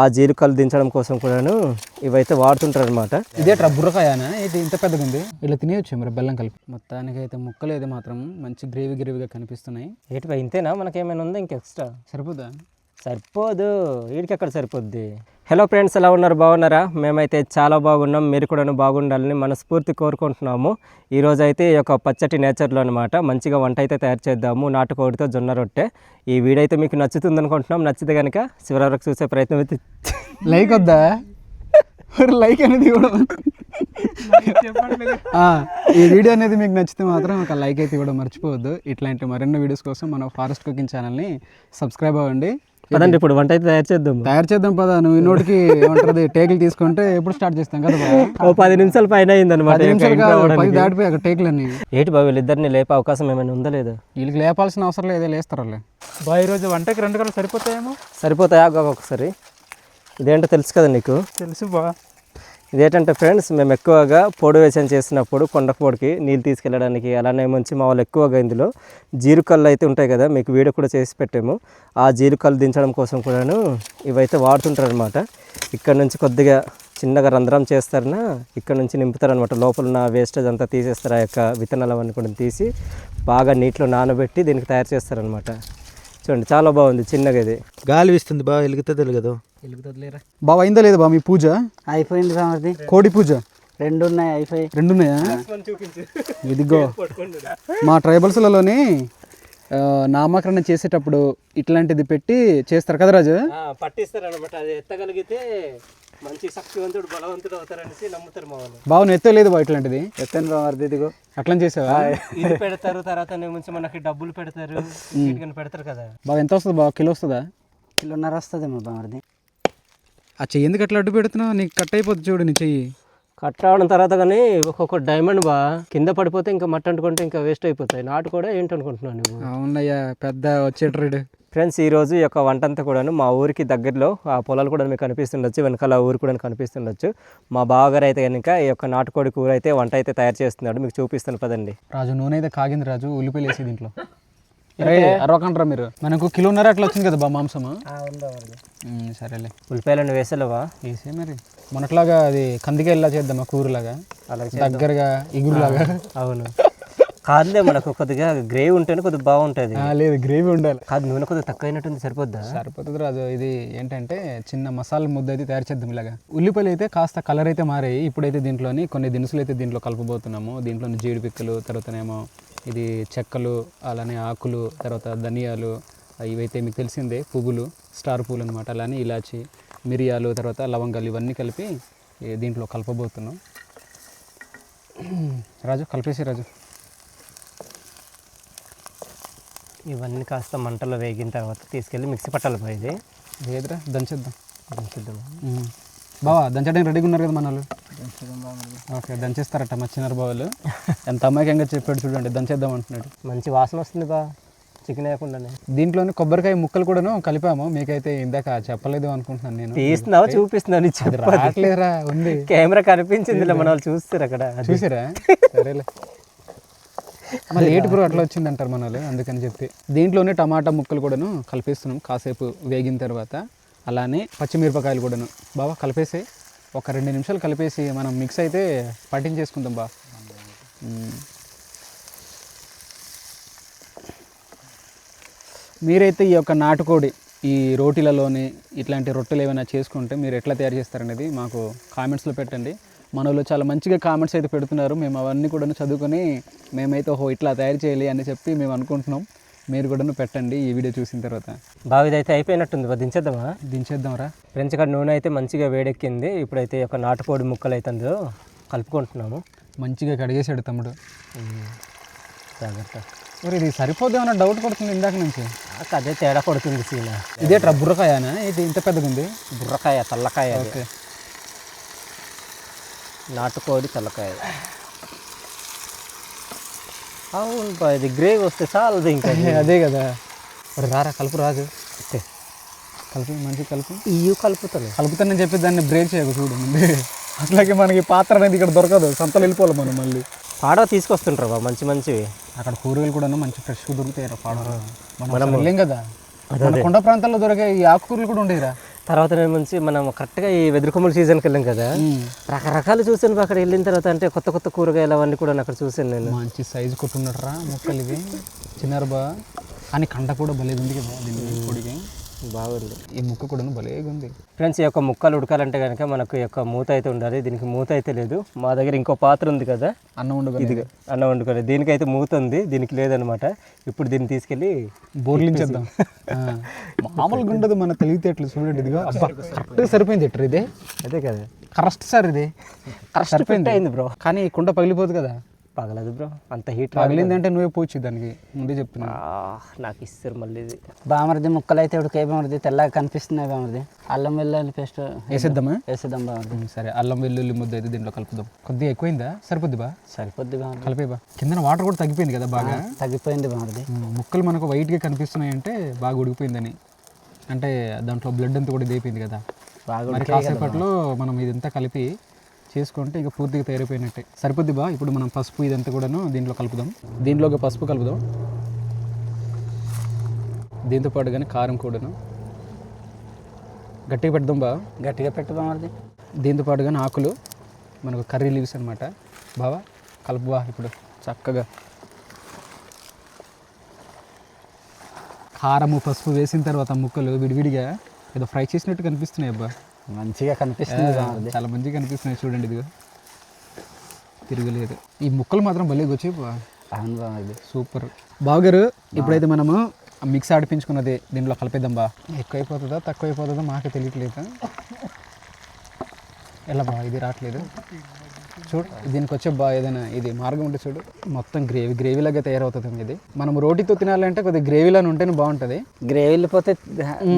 ఆ జీలుకలు దించడం కోసం కూడాను ఇవైతే వాడుతుంటారు అనమాట ఇదే ట్రా బుర్రకాయనా? ఇది ఇంత పెద్దగా ఉంది ఇలా తినేయచ్చు మరి బెల్లం కలిపి. మొత్తానికి అయితే ముక్కలు అయితే మాత్రం మంచి గ్రేవీ గ్రేవీగా కనిపిస్తున్నాయి. ఏంటి ఇంతేనా? మనకేమైనా ఉందా ఇంక ఎక్స్ట్రా సరిపోదా. సరిపోదు వీడికి ఎక్కడ సరిపోద్ది? హలో ఫ్రెండ్స్ ఎలా ఉన్నారు? బాగున్నారా? మేమైతే చాలా బాగున్నాం. మీరు కూడా బాగుండాలని మనస్ఫూర్తి కోరుకుంటున్నాము. ఈరోజు అయితే ఈ యొక్క పచ్చటి నేచర్లో అనమాట మంచిగా వంట అయితే తయారు చేద్దాము. నాటుకోడితో జొన్న రొట్టె. ఈ వీడియో అయితే మీకు నచ్చుతుంది అనుకుంటున్నాం. నచ్చితే కనుక చివరి వరకు చూసే ప్రయత్నం అయితే లైక్ వద్దా? మరి లైక్ అనేది ఇవ్వడం ఈ వీడియో అనేది మీకు నచ్చితే మాత్రం ఒక లైక్ అయితే ఇవ్వడం మర్చిపోవద్దు. ఇట్లాంటి మరెన్నో వీడియోస్ కోసం మన ఫారెస్ట్ కుకింగ్ ఛానల్ని సబ్స్క్రైబ్ అవ్వండి. పదండి ఇప్పుడు వంట అయితే తయారు చేద్దాము తయారు చేద్దాం పదా నువ్వు నోటికి ఏమంటారు టేకులు తీసుకుంటే ఎప్పుడు స్టార్ట్ చేస్తాం కదా? ఓ పది నిమిషాల పైన కాదు పది దాటిపోయాక టేకులన్నీ. ఏంటి బాబు వీళ్ళిద్దరిని లేపే అవకాశం ఏమైనా ఉందా లేదా? వీళ్ళకి లేపాల్సిన అవసరం లేదే లేస్తారు బా ఈరోజు వంటకి రెండు కళ్ళు సరిపోతాయేమో? సరిపోతాయా? ఒకసారి. ఇదేంటో తెలుసు కదా నీకు? తెలుసు బా. ఇదేంటంటే ఫ్రెండ్స్ మేము ఎక్కువగా పొడి వేసం చేసినప్పుడు కొండపోడికి నీళ్ళు తీసుకెళ్ళడానికి అలానే మంచి మా వాళ్ళు ఎక్కువగా ఇందులో జీరుకల్లు అయితే ఉంటాయి కదా మీకు వీడియో కూడా చేసి పెట్టాము. ఆ జీరుకల్లు దించడం కోసం కూడాను ఇవైతే వాడుతుంటారు అనమాట ఇక్కడ నుంచి కొద్దిగా చిన్నగా రంధ్రం చేస్తారనా ఇక్కడ నుంచి నింపుతారనమాట లోపల ఉన్న వేస్టేజ్ అంతా తీసేస్తారు ఆ యొక్క విత్తనాలు అవన్నీ కూడా తీసి బాగా నీటిలో నానబెట్టి దీనికి తయారు చేస్తారనమాట చూడండి చాలా బాగుంది చిన్నగా ఇది. గాలి వీస్తుంది బాగా వెలుగుతుంది వెలుగదు బావ అయిందా లేదా బా మీ పూజ? అయిపోయింది సమర్థి. కోడి పూజ? రెండు ఉన్నాయి అయిపోయి రెండు ఉన్నాయా ఇదిగో. మా ట్రైబల్స్లలోని ఆ, నామకరణ చేసేటప్పుడు ఇట్లాంటిది పెట్టి చేస్తారు కదా రాజు? పట్టిస్తారనమాట అది ఎత్తగలిగితే మంచి శక్తివంతుడు బలవంతుడు అవుతారనేసి నమ్ముతారు మా వాళ్ళు. నువ్వు ఎత్తలేదు బా ఇట్లాంటిది? ఎత్తాను సమర్థి ఇదిగో. అట్లా చేసావా? ఇది పెడతారు తర్వాత నుంచి మనకి డబ్బులు పెడతారు పెడతారు కదా. బాగా ఎంత వస్తుంది బావ? కిలో వస్తుందా? కిలోన్నర వస్తుందేమో సమర్థి. ఆ చెయ్యి ఎందుకు అట్లా అడ్డు పెడుతున్నావు? నీకు కట్ అయిపోతుంది చూడు నీ చెయ్యి. కట్ రావడం తర్వాత కానీ ఒక్కొక్క డైమండ్ బా కింద పడిపోతే ఇంకా మట్టి అంటుకుంటే ఇంకా వేస్ట్ అయిపోతాయి. నాటు కూడా ఏంటి అనుకుంటున్నాను నువ్వు? అవునయ్యా పెద్ద వచ్చేట్రీడు ఫ్రెండ్స్ ఈ రోజు ఈ యొక్క వంట అంతా కూడాను మా ఊరికి దగ్గరలో ఆ పొలాలు కూడా మీకు కనిపిస్తుండొచ్చు వెనకాల ఊరు కూడా కనిపిస్తుండొచ్చు. మా బావగారు అయితే కనుక ఈ యొక్క నాటుకోడి కూర అయితే వంట అయితే తయారు చేస్తున్నాడు. మీకు చూపిస్తాను పదండి. రాజు నూనె అయితే కాగింది రాజు ఉల్లిపాయలు వేసి దీంట్లో. అరవకంటారా మీరు. మనకు కిలోన్నర అట్లా వచ్చింది కదా బా మాంసము. సరేలే. ఉల్లిపాయలను వేసలేవా వేసే మరి. మొన్నట్లాగా అది కందికాయలా చేద్దామా కూరలాగా? అలాగే దగ్గరగా ఇగురులాగా. అవును. కాదులే మనకు కొద్దిగా గ్రేవీ ఉంటేనే కొద్దిగా బాగుంటుంది. లేదు గ్రేవీ ఉండాలి. కాదు నూనె కొద్దిగా తక్కువ అయినట్టుంది సరిపోద్దా? సరిపోతుంది రాజు. ఇది ఏంటంటే చిన్న మసాలా ముద్ద అయితే తయారు చేద్దాం ఇలాగా. ఉల్లిపాయలు అయితే కాస్త కలర్ అయితే మారాయి. ఇప్పుడైతే దీంట్లోని కొన్ని దినుసులు అయితే దీంట్లో కలపబోతున్నాము. దీంట్లోని జీడి పిక్కలు తర్వాతనేమో ఇది చెక్కలు అలానే ఆకులు తర్వాత ధనియాలు ఇవైతే మీకు తెలిసిందే పువ్వులు స్టార్ పువ్వులు అనమాట అలానే ఇలాచి మిరియాలు తర్వాత లవంగాలు ఇవన్నీ కలిపి దీంట్లో కలపబోతున్నాం. రాజు కలిపేసి రాజు. ఇవన్నీ కాస్త మంటలో వేగిన తర్వాత తీసుకెళ్ళి మిక్సీ పట్టాలి పోయి ఇది. లేదురా దంచేద్దాం. దంచుద్దాం. బావా దంచడానికి రెడీగా ఉన్నారు కదా మన వాళ్ళు. ఓకే దంచేస్తారట మా చిన్నారు బావాలు. ఎంత అమాయకంగా చెప్పాడు చూడండి దంచేద్దాం అంటున్నాడు. మంచి వాసన వస్తుంది బా చికెన్ వేయకుండానే. దీంట్లోని కొబ్బరికాయ ముక్కలు కూడాను కలిపాము మీకైతే ఇందాక చెప్పలేదు అనుకుంటున్నాను నేను. తీస్తున్నావు చూపిస్తున్నాను రావట్లేదురా ఉంది. కెమెరా కనిపించింది మన వాళ్ళు చూస్తారు అక్కడ చూసారా? సరేలే. మళ్ళీ ఏటి బ్రో అట్లా వచ్చింది అంటారు మన వాళ్ళు అందుకని చెప్పి. దీంట్లోనే టమాటా ముక్కలు కూడాను కలిపేస్తున్నాం కాసేపు వేగిన తర్వాత. అలానే పచ్చిమిరపకాయలు కూడాను. బాబా కలిపేసి ఒక రెండు నిమిషాలు కలిపేసి మనం మిక్స్ అయితే పట్టించేసుకుందాం బా. మీరైతే ఈ యొక్క నాటుకోడి ఈ రోటీలలోని ఇట్లాంటి రొట్టెలు ఏమైనా చేసుకుంటే మీరు ఎట్లా తయారు చేస్తారనేది మాకు కామెంట్స్లో పెట్టండి. మన వాళ్ళు చాలా మంచిగా కామెంట్స్ అయితే పెడుతున్నారు. మేము అవన్నీ కూడా చదువుకొని మేమైతే ఓహో ఇట్లా తయారు చేయాలి అని చెప్పి మేము అనుకుంటున్నాం. మీరు కూడా పెట్టండి ఈ వీడియో చూసిన తర్వాత. బావిది అయితే అయిపోయినట్టుంది దించేద్దామా? దించేద్దాంరా. ఫ్రెండ్స్ ఇక్కడ నూనె అయితే మంచిగా వేడెక్కింది. ఇప్పుడైతే యొక్క నాటుకోడి ముక్కలు అయితే అందులో కలుపుకుంటున్నాము. మంచిగా కడిగేసాడు తమ్ముడు. జాగ్రత్త. మరి ఇది సరిపోదేమన్నా డౌట్ పడుతుంది ఇందాక నుంచి. నాకు అదే తేడా పడుతుంది సీన. ఇదే ట్రా బుర్రకాయనా? ఇది ఇంత పెద్దగా ఉంది బుర్రకాయ తల్లకాయ. ఓకే. నాటుకోడి తల్లకాయ. అవును బా, ఇది గ్రేవీ వస్తే చాలదు ఇంకా అదే కదా. మరి రారా కలుపు రాజు. కలిపి మంచి కలిపి. ఇయ్యు కలుపుతాను కలుపుతానని చెప్పి దాన్ని బ్రేక్ చేయకు చూడు ముందే. అట్లాగే మనకి పాత్ర అనేది ఇక్కడ దొరకదు. సంతలు వెళ్ళిపోవాలి మనం మళ్ళీ. పాడవ తీసుకొస్తుంటారు బా మంచి మంచివి. అక్కడ కూరగాయలు కూడా మంచి ఫ్రెష్గా దొరుకుతాయి రా పాడవ. మనం వెళ్ళాం కదా. కొండ ప్రాంతాల్లో దొరికే ఈ ఆకుకూరలు కూడా ఉండేదిరా తర్వాత నుంచి మనం కరెక్ట్గా ఈ వెదురుకొమ్మల సీజన్కి వెళ్ళాం కదా. రకరకాలు చూసాను అక్కడ వెళ్ళిన తర్వాత. అంటే కొత్త కొత్త కూరగాయలు అవన్నీ కూడా అక్కడ చూసాను నేను. మంచి సైజు కొట్టున్నట్రా ముక్కలు ఇవి చిన్నారు బా. కానీ కండ కూడా ఉంది కదా పొడికి. బాగుంది. ఈ ముక్క కూడా ఉంది ఫ్రెండ్స్ ఈ యొక్క ముక్కలు ఉడకాలంటే కనుక మనకు యొక్క మూత అయితే ఉండాలి. దీనికి మూత అయితే లేదు. మా దగ్గర ఇంకో పాత్ర ఉంది కదా. అన్నం ఉండదు ఇది అన్నం వండుకోలేదు దీనికైతే మూత ఉంది. దీనికి లేదనమాట. ఇప్పుడు దీన్ని తీసుకెళ్ళి బోర్లించేద్దాం. మామూలుగా ఉండదు మన తెలివితేటలు చూడండి. ఇదిగో అబ్బా కరెక్ట్గా సరిపోయింది ఎట్రా ఇదే? అదే కదా. కరెక్ట్ సార్ ఇది. కరెక్ట్ సరిపోయింది అయింది బ్రో. కానీ కుండ పగిలిపోదు కదా. పగలదు బ్రో. అంత హీట్ పగిలిందంటే నువ్వే పోవచ్చు దానికి. ముందే చెప్తున్నా. నాకు ఇస్తారు మళ్ళీ ఇది. బామర్ది ముక్కలు అయితే ఉడికాయి బామర్ది తెల్లగా కనిపిస్తున్నాయి బామర్ది. అల్లం వెల్లుల్లి పేస్ట్ వేసేద్దామా? వేసేద్దాం బామర్ది. సరే అల్లం వెల్లుల్లి ముద్ద అయితే దీంట్లో కలుపుదాం. కొద్దిగా ఎక్కువైందా? సరిపోద్ది బా? సరిపోద్ది బామర్ది. కలిపే బా. కింద వాటర్ కూడా తగ్గిపోయింది కదా బాగా? తగ్గిపోయింది బామర్ది. ముక్కలు మనకు వైట్గా కనిపిస్తున్నాయి అంటే బాగా ఉడికిపోయిందని. అంటే దాంట్లో బ్లడ్ అంతా కూడా ఇదైపోయింది కదా. బాగా కాసేపట్లో మనం ఇదంతా కలిపి చేసుకుంటే ఇక పూర్తిగా తయారైపోయినట్టే. సరిపోద్ది బా? ఇప్పుడు మనం పసుపు ఇదంతా కూడాను దీంట్లో కలుపుదాం. దీంట్లోకి పసుపు కలుపుదాం. దీంతో పాటు కానీ కారం కూడాను. గట్టిగా పెడదాం బా. గట్టిగా పెట్టు బామర్ది దీంతో పాటు కానీ ఆకులు. మనకు కర్రీ లీవ్స్ అనమాట బావా కలుపు బా ఇప్పుడు చక్కగా. కారము పసుపు వేసిన తర్వాత ముక్కలు విడివిడిగా ఏదో ఫ్రై చేసినట్టు కనిపిస్తున్నాయి అబ్బా. మంచిగా కనిపిస్తుంది చాలా మంచిగా కనిపిస్తున్నాయి చూడండి ఇదిగో. తిరగలేదు. ఈ ముక్కలు మాత్రం భలే వచ్చాయి అవును బామర్ది సూపర్. బావగారు ఇప్పుడైతే మనము మిక్స్ ఆడిపించుకున్నది దీంట్లో కలిపేద్దాం బా. ఎక్కువైపోతుందా తక్కువ అయిపోతుందో మాకే తెలియట్లేదు. ఎలా బా ఇది రావట్లేదు. చూడు దీనికి వచ్చే బా ఏదైనా ఇది మార్గం ఉంటే చూడు మొత్తం గ్రేవీ గ్రేవీలాగా తయారవుతుంది ఇది. మనం రోటీతో తినాలంటే కొద్దిగా గ్రేవీలాగా ఉంటేనే బాగుంటుంది. గ్రేవీ వెళ్ళిపోతే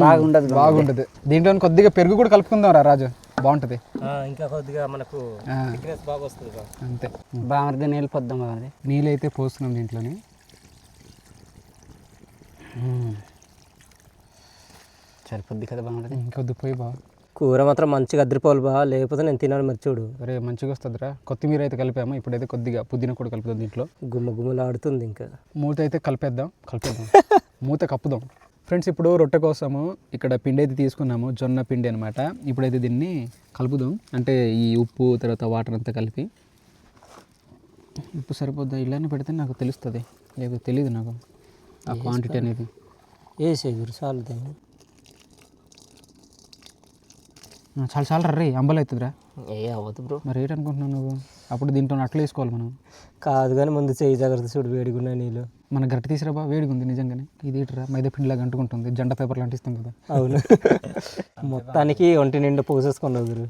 బాగుండదు. బాగుంటుంది దీంట్లో కొద్దిగా పెరుగు కూడా కలుపుకుందాం రా రాజు. బాగుంటుంది. ఇంకా కొద్దిగా మనకు బాగా వస్తుంది. అంతే. బామర్ది నీళ్ళు పొద్దాం బామర్ది నీళ్ళైతే పోస్తున్నాం దీంట్లోని. సరిపోద్ది కదా బామర్ది? ఇంకొద్దు పోయి బా కూర మాత్రం మంచిగా అద్దరిపోవాలి బా లేకపోతే నేను తినాలి మరి చూడు. అరే మంచిగా వస్తుందిరా. కొత్తిమీర అయితే కలిపాము? ఇప్పుడైతే కొద్దిగా పుదీనా కూడా కలుపుదాం దీంట్లో. గుమ్మ గుమ్మలాడుతుంది ఇంకా. మూత అయితే కలిపేద్దాం. కలిపేద్దాం. మూత కప్పుదాం. ఫ్రెండ్స్ ఇప్పుడు రొట్టె కోసము ఇక్కడ పిండి అయితే తీసుకున్నాము. జొన్న పిండి అనమాట ఇప్పుడైతే దీన్ని కలుపుదాం. అంటే ఈ ఉప్పు తర్వాత వాటర్ అంతా కలిపి. ఉప్పు సరిపోద్దా? ఇలానే పెడితే నాకు తెలుస్తుంది. లేదు తెలియదు నాకు. ఆ క్వాంటిటీ అనేది. వేసే గురు చాలు దాన్ని. ఆ, చాలా చాలా రే అంబలు అవుతుందిరా. ఏ అవ్వదు బ్రో. మరి ఏంటనుకుంటున్నావు నువ్వు? అప్పుడు దీంట్లో అట్లా వేసుకోవాలి మనం. కాదు కానీ ముందు చేయి జాగ్రత్త చూడు వేడిగున్నాయి నీళ్ళు. మన గట్టి తీసిరాబా వేడిగా ఉంది నిజంగానే. ఇది ఏంటిరా మైదా పిండిలాగా అంటుకుంటుంది జెండ పేపర్లు అంటిస్తాం కదా. అవును. మొత్తానికి ఒంటి నిండా పోసేసుకున్నావు గురు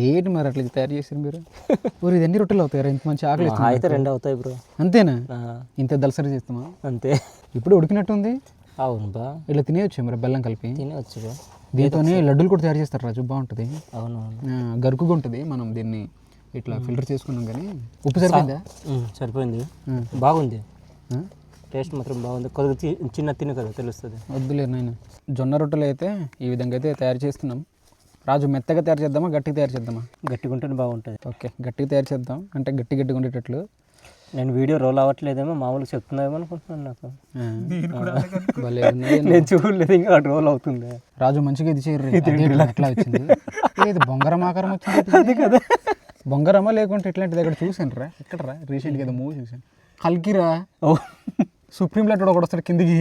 దేటి మరి అట్లా తయారు చేసారు మీరు? ఊరు ఇది ఎన్ని రొట్టెలు అవుతాయి ఇంత మంచి ఆకలి అయితే రెండు అవుతాయి బ్రో. అంతేనా? ఇంత దలసరి చేస్తామా? అంతే. ఇప్పుడు ఉడికినట్టుంది. అవును బా ఇట్లా తినేయచ్చు మరి బెల్లం కలిపి. తినవచ్చు బా. దీంతోనే లడ్డూలు కూడా తయారు చేస్తారు రాజు బాగుంటుంది. అవును గరుకుగా ఉంటుంది మనం దీన్ని ఇట్లా ఫిల్టర్ చేసుకున్నాం కానీ. ఉప్పు సరిపోయిందా? సరిపోయింది. బాగుంది? టేస్ట్ మాత్రం బాగుంది. కొద్దిగా చిన్న తిను కదా తెలుస్తుంది. వద్దులే నాయన. జొన్న రొట్టెలు అయితే ఈ విధంగా అయితే తయారు చేస్తున్నాం. రాజు మెత్తగా తయారు చేద్దామా? గట్టిగా తయారు చేద్దామా? గట్టిగా ఉంటేనే బాగుంటుంది. ఓకే గట్టిగా తయారు చేద్దాం. అంటే గట్టి గట్టిగా ఉండేటట్లు. నేను వీడియో రోల్ అవ్వట్లేదేమో మామూలుగా చెప్తున్నాయేమో అనుకుంటున్నాను నాకు. నేను చూడలేదు ఇంకా రోల్ అవుతుంది. రాజు మంచిగా ఇది చేయరు ఎట్లా వచ్చింది. ఏది బొంగరం ఆకారం వచ్చింది అది కదా. బొంగరమా లేకుంటే ఇట్లాంటిది ఎక్కడ చూసాను రా. ఎక్కడ రా రీసెంట్గా ఏదో మూవీ చూసాను కల్కిరా ఓ. సుప్రీం లైట్ ఒకటి వస్తాడు కిందికి?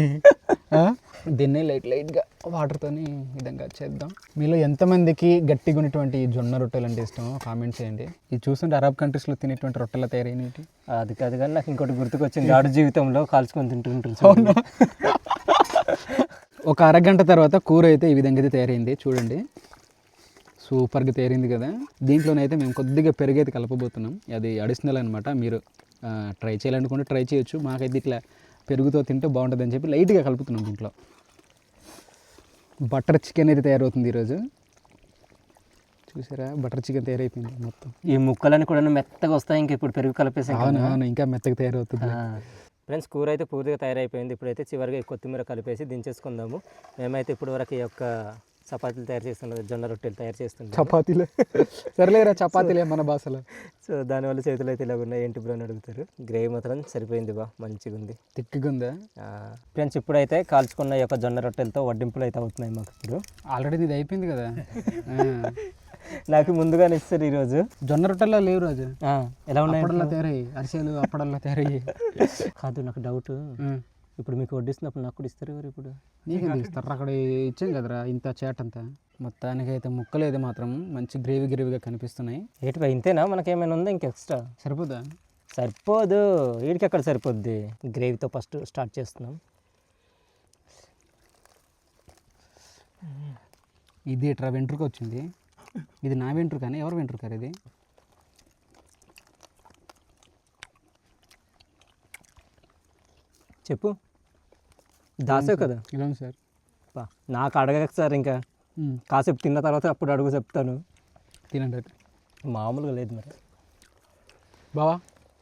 దీన్నే లైట్ లైట్గా వాటర్తోని విధంగా చేద్దాం. మీలో ఎంతమందికి గట్టిగా ఉన్నటువంటి జొన్న రొట్టెలు అంటే ఇష్టమో కామెంట్ చేయండి. ఇది చూస్తుంటే అరబ్ కంట్రీస్లో తినేటువంటి రొట్టెల తయారైనవి అది కాదు కానీ నాకు ఇంకోటి గుర్తుకొచ్చింది. ఆడు జీవితంలో కాల్చుకొని తింటుంటారు చూడు. ఒక అరగంట తర్వాత కూర అయితే ఈ విధంగా అయితే తయారైంది. చూడండి. సూపర్గా తయారైంది కదా. దీంట్లోనైతే మేము కొద్దిగా పెరుగు అయితే కలపబోతున్నాం. అది అడిషనల్ అనమాట మీరు ట్రై చేయాలనుకుంటే ట్రై చేయొచ్చు. మాకైతే ఇట్లా పెరుగుతో తింటే బాగుంటుంది అని చెప్పి లైట్గా కలుపుతున్నాం దీంట్లో. బటర్ చికెన్ అయితే తయారవుతుంది ఈరోజు. చూసారా? బటర్ చికెన్ తయారైపోయింది మొత్తం. ఈ ముక్కలని కూడా మెత్తగా వస్తాయి ఇంక ఇప్పుడు పెరుగు కలిపేసాం అవును అవును ఇంకా మెత్తగా తయారవుతుంది. ఫ్రెండ్స్ కూర అయితే పూర్తిగా తయారైపోయింది. ఇప్పుడైతే చివరిగా కొత్తిమీర కలిపేసి దించేసుకుందాము. మేమైతే ఇప్పుడు వరకు ఈ యొక్క చపాతీలు తయారు చేస్తుండే జొన్న రొట్టెలు తయారు చేస్తుండే చపాతీలే. సర్లేరా చపాతీలే మన భాషలో. సో దానివల్ల చేతులు అయితే ఇలా ఉన్నాయి. ఏంటి బ్రో అని అడుగుతారు. గ్రేవీ మాత్రం సరిపోయింది బా మంచిగా ఉంది తిక్కిగా ఉందా ఫ్రెండ్స్ ఇప్పుడైతే కాల్చుకున్న యొక్క జొన్న రొట్టెలతో వడ్డింపులు అయితే అవుతున్నాయి మాకు ఇప్పుడు. ఆల్రెడీ ఇది అయిపోయింది కదా. నాకు ముందుగానే ఇస్తారు ఈరోజు. జొన్న రొట్టెల్లో లేవు రాజు. ఎలా ఉన్నాయి? అప్పడల్లా తయారయ్యి అరిసెలు అప్పడల్లా తయారయ్యి కాదు నాకు డౌట్ ఇప్పుడు మీకు వడ్డిస్తున్నప్పుడు నాకు కూడా ఇస్తారు ఎవరు ఇప్పుడు? నీకెందుకు ఇస్తారు? అక్కడ ఇచ్చాం కదరా ఇంత చేటంతా మొత్తానికి అయితే ముక్కలేదు మాత్రం మంచి గ్రేవీ గ్రేవీగా కనిపిస్తున్నాయి. ఏంటి బా ఇంతేనా? మనకేమైనా ఉందా ఇంకా ఎక్స్ట్రా సరిపోదా సరిపోదు. వీడికి ఎక్కడ సరిపోద్ది? గ్రేవీతో ఫస్ట్ స్టార్ట్ చేస్తున్నాం. ఇది ఇట్రా వెంట్రుక వచ్చింది. ఇది నా వెంట్రుక కానీ ఎవరు వెంట్రుకారు ఇది? చెప్పు. దాసే కదా? సార్. బా, నాకు అడగక సార్ ఇంకా. కాసేపు తిన్న తర్వాత అప్పుడు అడుగు చెప్తాను. తినండి అయితే. మామూలుగా లేదు మరి. బావా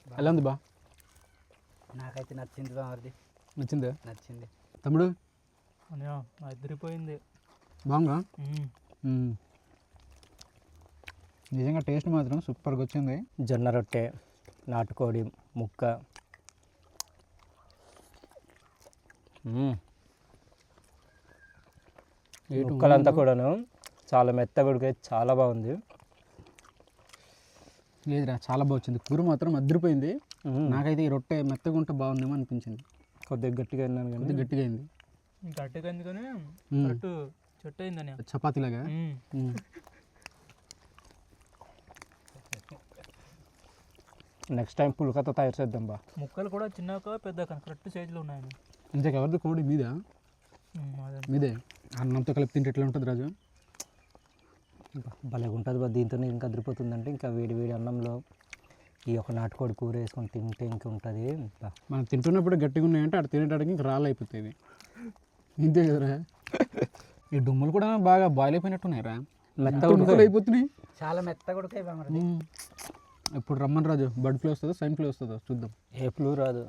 ఎలా ఉంది బా? నాకైతే నచ్చింది బామర్ది నచ్చిందా? నచ్చింది. తమ్ముడు? అదిరిపోయింది. బాగుందా. నిజంగా టేస్ట్ మాత్రం సూపర్గా వచ్చింది. జొన్న రొట్టె నాటుకోడి ముక్క మ్మ్. ముక్కలంతా కూడాను చాలా మెత్తగా ఉడికాయి చాలా బాగుంది. లేదురా చాలా బాగా వచ్చింది. కూర మాత్రం అదిరిపోయింది. నాకైతే ఈ రొట్టె మెత్తగా ఉంటే బాగుందేమో అనిపించింది. కొద్దిగా గట్టిగా విన్నాను కానీ. గట్టిగా అయింది. గట్టిగా మ్మ్. కరెక్ట్ చెట్టు అయిందని. చపాతీలాగా. నెక్స్ట్ టైం పులకతో తయారు చేద్దాం బా. ముక్కలు కూడా చిన్నగా పెద్ద కరెక్ట్ సైజులో ఉన్నాయని. ఇంతకు ఎవరిది కోడి మీద? మీదే? అన్నంతో కలిపి తింటే ఎట్లా ఉంటుంది రాజు? బా, భలేగా ఉంటుంది బా దీంతో ఇంకా అదిరిపోతుందంటే ఇంకా వేడి వేడి అన్నంలో ఈ యొక్క నాటుకోడి కూర వేసుకొని తింటే ఇంకా ఉంటుంది మనం తింటున్నప్పుడు గట్టిగా ఉన్నాయంటే అక్కడ తినేటానికి ఇంకా రాళ్ళు అయిపోతాయి ఇంతే కదరా? ఈ డుమ్ములు కూడా బాగా బాయిల్ అయిపోయినట్టున్నాయిరా మెత్తగా. అయిపోతున్నాయి? చాలా మెత్తగా ఉడకాయి బామర్ది మ్మ్. ఇప్పుడు రమ్మని రాజు. బర్డ్ ఫ్లూ వస్తుందో? సైన్ ఫ్లూ వస్తుందో? చూద్దాం. ఏ ఫ్లూ రాదు.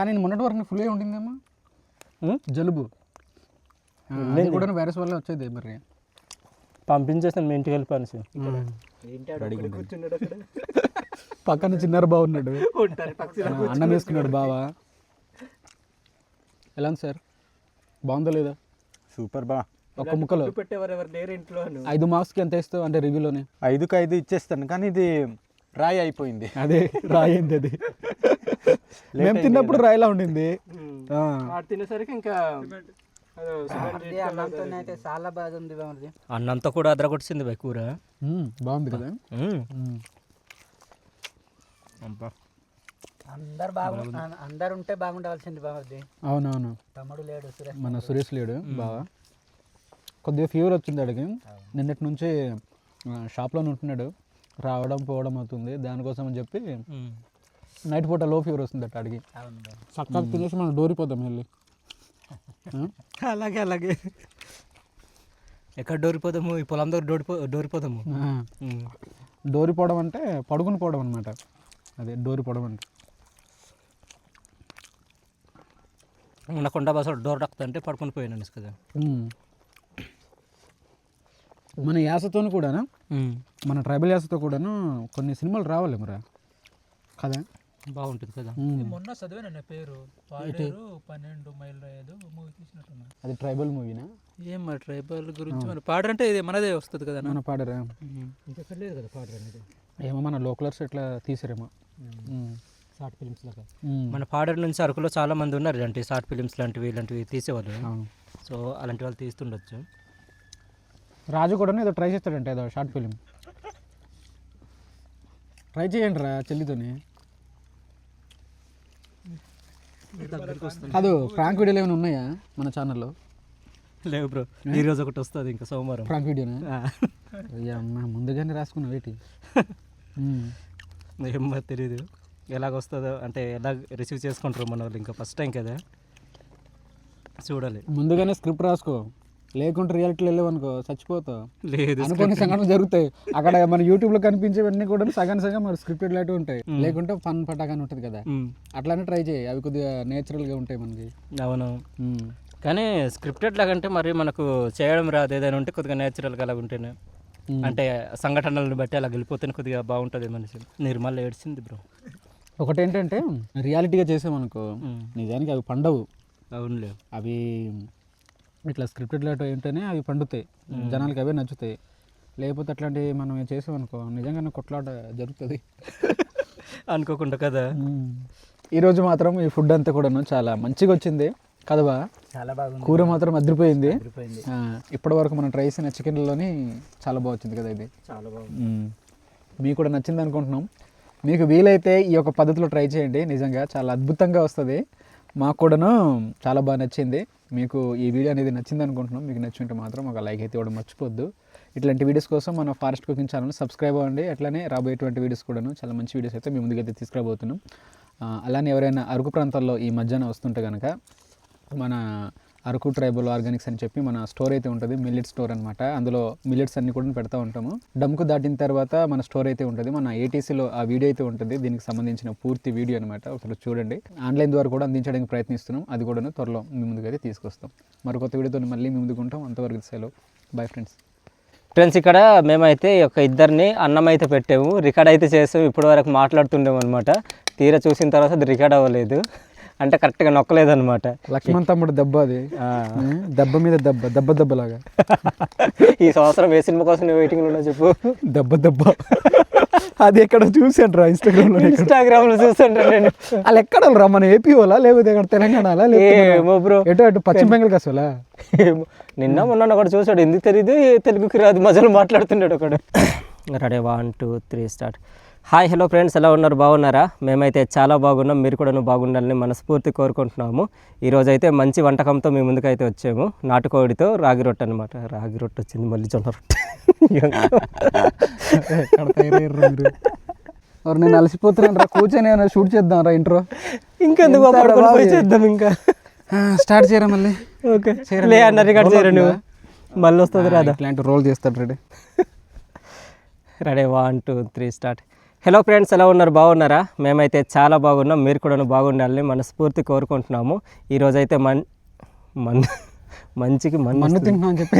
కానీ నేను మొన్నటి వరకు ఫుల్ అయి ఉండిందేమో? జలుబు. అది కూడా వైరస్ వల్ల వచ్చేది మరి. పంపించేస్తాను మీ ఇంటికి వెళ్ళిపోయాను సార్. పక్కన చిన్నారు బాగున్నాడు అన్నం వేసుకున్నాడు బావా. ఎలా ఉంది సార్? బాగుందా లేదా? సూపర్ బా. ఒక్క ముక్కలో. పెట్టేవారు ఎవరు లేరు ఇంట్లో ఐదు మార్క్స్కి ఎంత ఇస్తావు అంటే రివ్యూలోనే ఐదుకి ఐదు ఇచ్చేస్తాను కానీ ఇది రాయి అయిపోయింది అదే రాయింది అది. మేము తిన్నప్పుడు రాయిలా ఉండింది. తినేసరికి ఇంకా అన్నంతో అయితే చాలా బాగా ఉంది బామర్ది అన్నంతా కూడా అదరగొట్టింది బై కూర. బాగుంది కదా. అందరు బాగు అందరు ఉంటే బాగుండవలసింది బామర్ది అవునవును. తమ్ముడు లేడు సురేష్ మన సురేష్ లేడు బాగా కొద్దిగా ఫీవర్ వచ్చింది అడిగి నిన్నటి నుంచి షాప్లోనే ఉంటున్నాడు. రావడం పోవడం అవుతుంది. దానికోసం అని చెప్పి. నైట్ పూట లో ఫీవర్ వస్తుంది అట్ట అడిగి. చక్కగా తినేసి మనం డోరిపోదాం వెళ్ళి? అలాగే అలాగే. ఎక్కడ డోరిపోదాము? ఈ పొలం దగ్గర డోరిపో డోరిపోదాము? ఆ. డోరిపోవడం అంటే పడుకుని పోవడం అనమాట అదే డోరిపోవడం అంటే. మన కొండ బస్సు డోర్ డక్కుతుంటే పడుకొని పోయాను కదా. మన యాసతో కూడాను? మన ట్రైబల్ యాసతో కూడాను కొన్ని సినిమాలు రావాలి మరి. కదా? బాగుంటుంది కదా. మొన్న చదివాను పేరు. పాడేరు పన్నెండు మైళ్ళ ఏదో మూవీ తీసినట్టున్నా. అది ట్రైబల్ మూవీనా? ఏం మరి ట్రైబల్ గురించి మరి పాడంటే ఇది మనదే వస్తుంది కదా మన పాడరా? ఇంకెక్కడ లేదు కదా పాడరు అనేది? ఏమో మన లోకలర్స్ ఇట్లా తీసారేమో. షార్ట్ ఫిలిమ్స్ లాగా. మన పాడర్ నుంచి అరకులో చాలా మంది ఉన్నారు అంటే షార్ట్ ఫిలిమ్స్ లాంటివి ఇలాంటివి తీసేవాళ్ళు. సో అలాంటి వాళ్ళు తీస్తుండొచ్చు. రాజు కూడా ఏదో ట్రై చేస్తాడంట ఏదో షార్ట్ ఫిలిం ట్రై చేయండి రా చెల్లితోని కాదు ఫ్రాంక్ వీడియోలు ఏమైనా ఉన్నాయా మన ఛానల్లో లేవు బ్రో. ఈ రోజు ఒకటి వస్తుంది ఇంకా సోమవారం. ఫ్రాంక్ వీడియోనా అయ్యా ముందుగానే రాసుకున్నా వేటి ఉమ్. ఏమో తెలియదు ఎలాగ వస్తుందో అంటే ఎలా రిసీవ్ చేసుకుంటారు మన వాళ్ళు ఇంకా ఫస్ట్ టైం కదా. చూడాలి. ముందుగానే స్క్రిప్ట్ రాసుకో. లేకుంటే రియాలిటీలో వెళ్ళావనుకో చచ్చిపోతావు. లేదు అనుకోని సంఘటనలు జరుగుతాయి. అక్కడ మన యూట్యూబ్లో కనిపించేవన్నీ కూడా సగం సగం మరి స్క్రిప్టెడ్ లాంటివి ఉంటాయి. లేకుంటే ఫన్ పటాకాని ఉంటుంది కదా. అట్లానే ట్రై చేయి. అవి కొద్దిగా నేచురల్గా ఉంటాయి మనకి. అవును. కానీ స్క్రిప్టెడ్ లాగంటే మరి మనకు చేయడం రాదు. ఏదైనా ఉంటే కొద్దిగా నేచురల్గా అలాగ ఉంటేనే. అంటే సంఘటనలను బట్టి అలా వెళ్ళిపోతేనే కొద్దిగా బాగుంటుంది మనిషి. నిర్మల్ ఏడ్చింది బ్రో. ఒకటి ఏంటంటే రియాలిటీగా చేసామనుకో నిజానికి అవి పండవు. అవునులే. అవి ఇట్లా స్క్రిప్టెడ్ లాట్ ఏంటనే అవి పండుతాయి. జనాలకి అవే నచ్చుతాయి. లేకపోతే అట్లాంటి మనం చేసామనుకో నిజంగానే కొట్లాట జరుగుతుంది. అనుకోకుండా కదా? ఈరోజు మాత్రం ఈ ఫుడ్ అంతా కూడాను చాలా మంచిగా వచ్చింది. కదవా చాలా బాగుంది. కూర మాత్రం అదిరిపోయింది. ఇప్పటి వరకు మనం ట్రై చేసిన చికెన్లోని చాలా బాగా వచ్చింది కదా ఇది. చాలా బాగుంది. మీకు కూడా నచ్చింది అనుకుంటున్నాం. మీకు వీలైతే ఈ యొక్క పద్ధతిలో ట్రై చేయండి. నిజంగా చాలా అద్భుతంగా వస్తుంది. మాకు కూడాను చాలా బాగా నచ్చింది. మీకు ఈ వీడియో అనేది నచ్చింది అనుకుంటున్నాం మీకు నచ్చుంటే మాత్రం ఒక లైక్ అయితే ఇవ్వడం మర్చిపోద్దు. ఇట్లాంటి వీడియోస్ కోసం మన ఫారెస్ట్ కుకింగ్ ఛానల్ సబ్స్క్రైబ్ అవ్వండి. అట్లనే రాబోయేటువంటి వీడియోస్ కూడాను చాలా మంచి వీడియోస్ అయితే మీ ముందుకైతే తీసుకురాబోతున్నాం. అలానే ఎవరైనా అరకు ప్రాంతాల్లో ఈ మధ్యాహ్నం వస్తుంటే కనుక మన అరకు ట్రైబల్ ఆర్గానిక్స్ అని చెప్పి మన స్టోర్ అయితే ఉంటుంది మిల్లెట్ స్టోర్ అనమాట అందులో మిల్లెట్స్ అన్ని కూడా పెడతా ఉంటాము. డమ్కు దాటిన తర్వాత మన స్టోర్ అయితే ఉంటుంది మన ఏటీసీలో ఆ వీడియో అయితే ఉంటుంది. దీనికి సంబంధించిన పూర్తి వీడియో అనమాట ఒకసారి చూడండి. ఆన్లైన్ ద్వారా కూడా అందించడానికి ప్రయత్నిస్తున్నాం. అది కూడా త్వరలో మీ ముందుకైతే తీసుకొస్తాం. మరి కొత్త వీడియోతో మళ్ళీ మీ ముందుకుంటాం అంతవరకు సెలవు. బాయ్ ఫ్రెండ్స్ ఫ్రెండ్స్ ఇక్కడ మేమైతే ఒక ఇద్దరిని అన్నం అయితే పెట్టాము. రికార్డ్ అయితే చేసాము. ఇప్పటి వరకు మాట్లాడుతుండేము అనమాట తీరా చూసిన తర్వాత అది రికార్డ్ అవ్వలేదు. అంటే కరెక్ట్గా నొక్కలేదు అనమాట లక్ష్మణ్ తమ్ముడు దెబ్బ అది? దెబ్బ మీద దెబ్బ దెబ్బ దెబ్బలాగా. ఈ సంవత్సరం ఏ సినిమా కోసం వెయిటింగ్లో ఉన్నా చెప్పు. దెబ్బ దెబ్బ. అది ఎక్కడ చూసాను ఇన్స్టాగ్రామ్లో ఇన్స్టాగ్రామ్లో చూస్తుంటాను నేను. వాళ్ళు ఎక్కడ రా మన ఏపీ వాళ్ళ లేకపోతే ఇక్కడ తెలంగాణ ఏమో బ్రో. ఎటు అటు పశ్చిమ బెంగాల్ కసోలా? ఏమో. నిన్న మొన్న ఒకటి చూసాడు ఎందుకు తెలియదు తెలుగుకి రాదు. మధ్యలో మాట్లాడుతున్నాడు ఒకడు. Ready one two three start. Hi hello friends ఎలా ఉన్నారు? బాగున్నారా? మేమైతే చాలా బాగున్నాం. మీరు కూడా బాగుండాలని మనస్ఫూర్తి కోరుకుంటున్నాము. ఈరోజు అయితే మంచి వంటకంతో మీ ముందుకైతే వచ్చాము. నాటుకోడితో రాగి రొట్టె అనమాట రాగి రొట్టె వచ్చింది మళ్ళీ జొన్న ఎవరు నేను అలసిపోతున్నాను కూర్చొని షూట్ చేద్దాం రా ఇంట్రో ఇంకెందుకు చేద్దాం ఇంకా? స్టార్ట్ చేయరా మళ్ళీ? ఓకే. లే అన్న రికార్డ్ చేయరు నువ్వు? మళ్ళీ వస్తుంది రాదా? ఇట్లాంటి రోల్ చేస్తాడు ready. Ready one two three start hello friends ఎలా ఉన్నారు? బాగున్నారా? మేమైతే చాలా బాగున్నాం. మీరు కూడా బాగుండాలని మనస్ఫూర్తి కోరుకుంటున్నాము. ఈరోజు అయితే మన్ మన్ మంచికి మన్ మన్ను తింటున్నాం అని చెప్పి